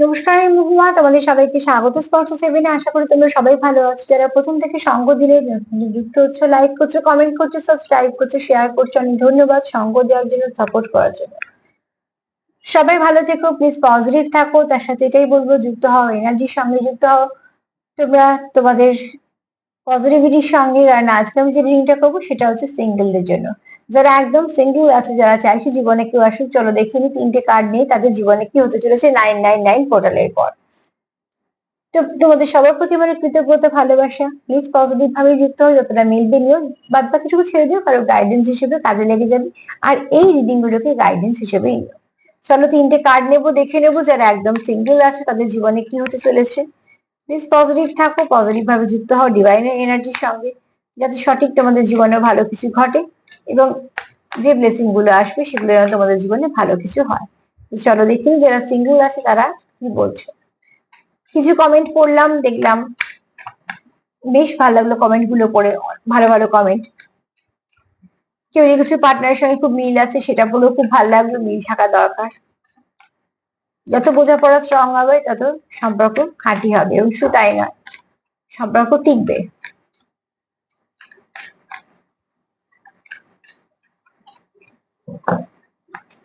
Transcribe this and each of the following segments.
নমস্কার আমি তোমাদের সবাইকে স্বাগত। স্পর্শ সেভেনে আশা করি তোমরা সবাই ভালো আছো। যারা প্রথম থেকে সঙ্গ দিলে, যুক্ত হচ্ছে লাইক করছ কমেন্ট করছ সাবস্ক্রাইব করছ শেয়ার করছ, অনেক ধন্যবাদ। সঙ্গ দেওয়ার জন্য সাপোর্ট করার জন্য। সবাই ভালো থেকো প্লিজ পজিটিভ থাকো। তার সাথে এটাই বলব, যুক্ত হও এনার্জির সঙ্গে যুক্ত হও। তোমরা তোমাদের পজিটিভিটির সঙ্গে আর আজকে আমি যে রিডিংটা করব সেটা হচ্ছে সিঙ্গেলদের জন্য। যারা একদম সিঙ্গেল আছো, যারা চাইছো জীবনে কেউ আসুক, চলো দেখিনি তিনটে কার্ড নিয়ে তাদের জীবনে কি হতে চলেছে নাইন নাইন নাইন পোর্টালের পর। তো তোমাদের সবার প্রতি আমার কৃতজ্ঞতা, ভালোবাসা। প্লিজ পজিটিভ ভাবে যুক্ত হও, যতটা মিলবে নিও। বাদ বাকিটুকু ছেড়ে দিও, কারও গাইডেন্স হিসেবে কাজে লেগে যাবে। আর এই রিডিং গুলোকে গাইডেন্স হিসেবেই নিও। চলো তিনটে কার্ড নেব, দেখে নেব যারা একদম সিঙ্গেল আছে, তাদের জীবনে কি হতে চলেছে। প্লিজ পজিটিভ থাকো পজিটিভ ভাবে যুক্ত হও ডিভাইনের এনার্জির সঙ্গে, যাতে সঠিক তোমাদের জীবনে ভালো কিছু ঘটে এবং যে ব্লেসিংগুলো আসবে সেগুলো যেন তোমাদের জীবনে ভালো কিছু হয়। চলো দেখি যারা সিঙ্গেল আছে তারা কি বলছো। কিছু কমেন্ট পড়লাম, দেখলাম বেশ ভালো লাগল কমেন্টগুলো পড়ে, ভালো ভালো কমেন্ট কেউ কিছু পার্টনারের সঙ্গে খুব মিল আছে, সেটা বলেও খুব ভালো লাগল, মিল থাকা দরকার। যত বোঝাপড়া স্ট্রং হবে, তত সম্পর্ক খাঁটি হবে। এবং শুধু তাই নয় সম্পর্ক টিকবে।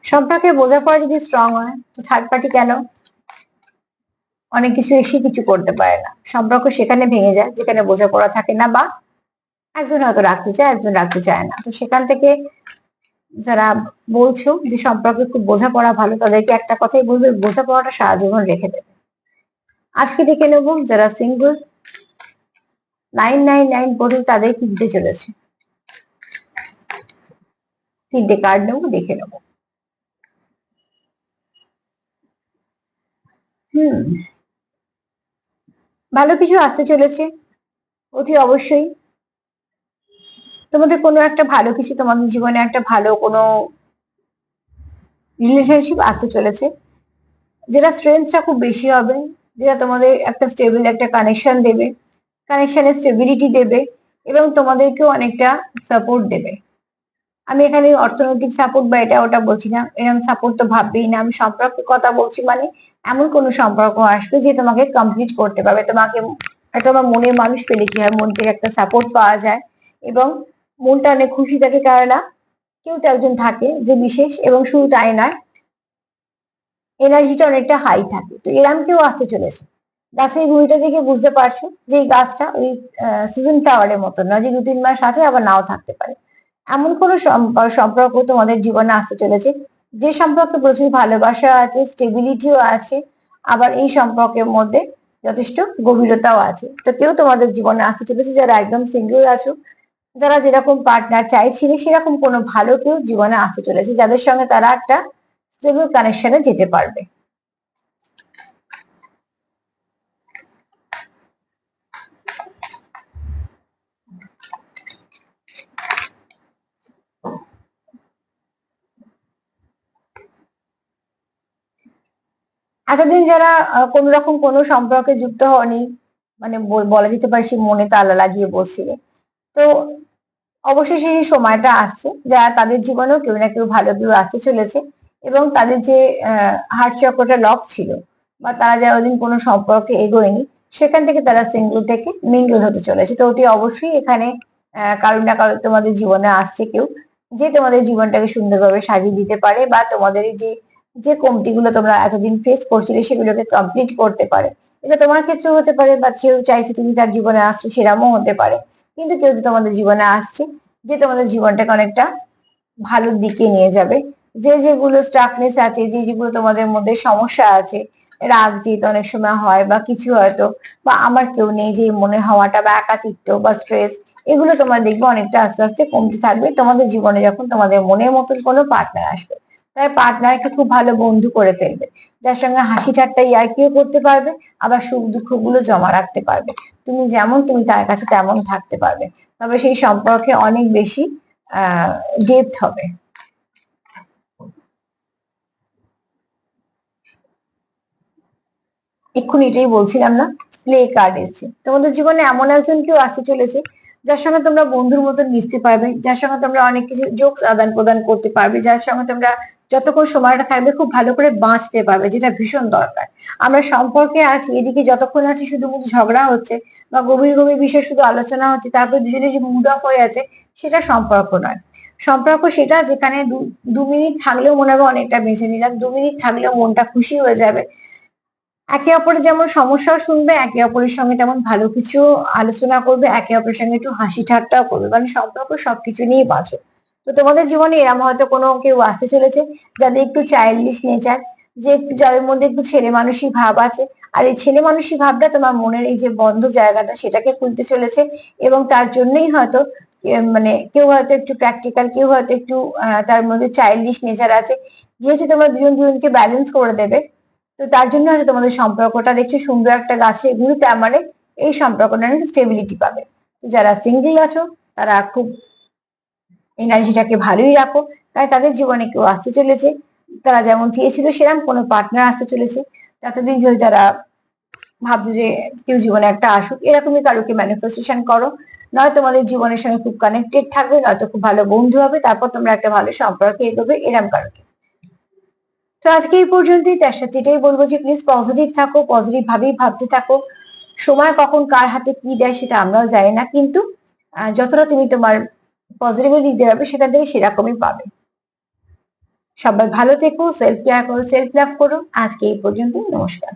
সম্পর্কে বোঝাপড়া যদি স্ট্রং হয়, তো থার্ড পার্টি কেন? অনেক কিছু এসে কিছু করতে পারে না। সম্পর্ক সেখানে ভেঙে যায়, যেখানে বোঝাপড়া থাকে না বা একজন হয়তো রাখতে চায়, একজন রাখতে চায় না। তো সেখান থেকে যারা বলছো যে সম্পর্কে খুব বোঝাপড়া ভালো, তাদেরকে একটা কথাই বলবে, বোঝাপড়াটা সারা জীবন রেখে দেবে। আজকে দেখে নেব যারা সিঙ্গল নাইন নাইন নাইন পড়ে তাদের কি দিতে চলেছে? তিনটে কার্ড নেব, দেখে নেব। হুম। ভালো কিছু আসতে চলেছে। অতি অবশ্যই তোমাদের কোনো একটা ভালো কিছু তোমাদের জীবনে একটা ভালো কোনো রিলেশনশিপ আসতে চলেছে? যেটা স্ট্রেংথটা খুব বেশি হবে, যেটা তোমাদের একটা স্টেবল একটা কানেকশন দেবে কানেকশনের স্টেবিলিটি দেবে এবং তোমাদেরকেও অনেকটা সাপোর্ট দেবে। আমি এখানে অর্থনৈতিক সাপোর্ট বা এটা ওটা বলছি না এরকম সাপোর্ট তো ভাববেই না। আমি সম্পর্কের কথা বলছি মানে এমন কোনো সম্পর্ক আসবে যে তোমাকে কমপ্লিট করতে পারবে। তোমাকে তোমার মনের মানুষ পেলে কি হয়, মন থেকে একটা সাপোর্ট পাওয়া যায় এবং মনটা অনেক খুশি থাকে কেননা কেউ তো একজন থাকে যে বিশেষ এবং শুধু তাই নয় এনার্জিটা অনেকটা হাই থাকে। তো এরম কেউ আসতে চলেছে। গাছের গুঁড়িটা দেখে বুঝতে পারছ যে এই গাছটা ওই সিজন ফ্লাওয়ারের মতো না যে দু তিন মাস আছে আবার নাও থাকতে পারে। এমন কোন সম্পর্ক তোমাদের জীবনে আসতে চলেছে, যে সম্পর্কে প্রচুর ভালোবাসা আছে স্টেবিলিটিও আছে, আবার এই সম্পর্কের মধ্যে যথেষ্ট গভীরতাও আছে। তো কেউ তোমাদের জীবনে আসতে চলেছে যারা একদম সিঙ্গেল আছো যারা যেরকম পার্টনার চাইছিলে, সেরকম কোনো ভালো কেউ জীবনে আসতে চলেছে, যাদের সঙ্গে তারা একটা স্টেবল কানেকশনে যেতে পারবে। এতদিন যারা কোন রকম কোনো সম্পর্কে যুক্ত হয়নি মানে বলা যেতে পারে সে মনে তালা লাগিয়ে বসছিল তো অবশ্যই সেই সময়টা আসছে, যা তাদের জীবনেও কেউ না কেউ ভালো কেউ আসতে চলেছে এবং তাদের যে হার্ট চক্রটা লক ছিল বা তারা যা ওদিন কোনো সম্পর্কে এগোয়নি, সেখান থেকে তারা সিঙ্গল থেকে মিঙ্গল হতে চলেছে। তো অতি অবশ্যই এখানে কারণ না কারণ তোমাদের জীবনে আসছে কেউ যে তোমাদের জীবনটাকে সুন্দরভাবে সাজিয়ে দিতে পারে বা তোমাদের যে যে কমতিগুলো তোমরা এতদিন ফেস করছিলে সেগুলোকে কমপ্লিট করতে পারে। এটা তোমার ক্ষেত্রে হতে পারে বা কেউ চাইছে তুমি তার জীবনে আসছো সেরামও হতে পারে। কিন্তু কেউ তোমাদের জীবনে আসছে, যে তোমাদের জীবনটাকে অনেকটা ভালো দিকে নিয়ে যাবে। যে যেগুলো স্টাকনেস আছে, যে যেগুলো তোমাদের মধ্যে সমস্যা আছে, রাগ জিত অনেক সময় হয় বা কিছু হয়তো, বা আমার কেউ নেই যে মনে হওয়াটা বা একাতিত্ব বা স্ট্রেস এগুলো তোমার দেখবে অনেকটা আস্তে আস্তে কমতে থাকবে। তোমাদের জীবনে যখন তোমাদের মনের মতন কোনো পার্টনার আসবে তাই পার্টনারকে খুব ভালো বন্ধু করে ফেলবে। যার সঙ্গে হাসি ঠাট্টা ইয়ার্কিও করতে পারবে, আবার সুখ দুঃখগুলো জমা রাখতে পারবে। তুমি যেমন, তুমি তার কাছে তেমন থাকতে পারবে। তবে সেই সম্পর্কে অনেক বেশি, আহ ডেপথ হবে। এক্ষুনি এটাই বলছিলাম না প্লে কার্ড এসছে। তোমাদের জীবনে এমন একজন কেউ আসতে চলেছে, যার সঙ্গে তোমরা বন্ধুর মতন মিশতে পারবে, যার সঙ্গে তোমরা অনেক কিছু জোকস আদান প্রদান করতে পারবে, যার সঙ্গে তোমরা যতক্ষণ সময়টা থাকবে খুব ভালো করে বাঁচতে পারবে, যেটা ভীষণ দরকার। আমরা সম্পর্কে আছি, এদিকে যতক্ষণ আছি শুধুমুধু ঝগড়া হচ্ছে বা গভীর গভীর বিষয়ে শুধু আলোচনা হচ্ছে, তারপর দুজনে যে মুড অফ হয়ে আছে, সেটা সম্পর্ক নয়। সম্পর্ক সেটা যেখানে দু- মিনিট থাকলেও মনে হবে অনেকটা বেঁচে নিলাম, দু মিনিট থাকলেও মনটা খুশি হয়ে যাবে। একে অপরের যেমন সমস্যাও শুনবে, একে অপরের সঙ্গে তেমন ভালো কিছু আলোচনা করবে, একে অপরের সঙ্গে একটু হাসি ঠাট্টাও করবে, কারণ সম্পর্ক সবকিছু নিয়ে বাঁচো তো তোমাদের জীবনে এরম হয়তো কোনো কেউ আসতে চলেছে যাদের একটু চাইল্ডিশ নেচার যে যাদের মধ্যে একটু ছেলে মানুষই ভাব আছে। আর এই ছেলে মানুষই ভাবটা তোমার মনের এই যে বন্ধ জায়গাটা সেটাকে খুলতে চলেছে এবং তার জন্যই হয়তো মানে কেউ হয়তো একটু প্র্যাকটিক্যাল কেউ হয়তো একটু তার মধ্যে চাইল্ডিশ নেচার আছে। যেহেতু তোমরা দুজন দুজনকে ব্যালেন্স করে দেবে, তো তার জন্য হয়তো তোমাদের সম্পর্কটা দেখছ সুন্দর একটা গাছে গুঁড়ি তার মানে এই সম্পর্কটা স্টেবিলিটি পাবে। তো যারা সিঙ্গেল আছো, তারা খুব এনার্জিটাকে ভালোই রাখো। তাই তাদের জীবনে কেউ আসতে চলেছে। তারা যেমন চেয়েছিল সেরকম কোনো পার্টনার আসতে চলেছে। ততদিন ধরে যারা ভাবছ যে কেউ জীবনে একটা আসুক, এরকমই কারোকে ম্যানিফেস্টেশন করো। নয় তোমাদের জীবনের সঙ্গে খুব কানেক্টেড থাকবে নয়তো খুব ভালো বন্ধু হবে, তারপর তোমরা একটা ভালো সম্পর্কে এগোবে, এরম কারোকে। তো আজকে এই পর্যন্তই, তার সাথে এটাই বলব যে প্লিজ পজিটিভ থাকো পজিটিভ ভাবেই ভাবতে থাকো। সময় কখন কার হাতে কি দেয় সেটা আমরাও জানি না, কিন্তু যতটা তুমি তোমার পজিটিভলি দিতে পারবে সেখান থেকে সেরকমই পাবে। সবাই ভালো থেকো সেলফ কেয়ার করো সেলফ লাভ করো। আজকে এই পর্যন্তই, নমস্কার।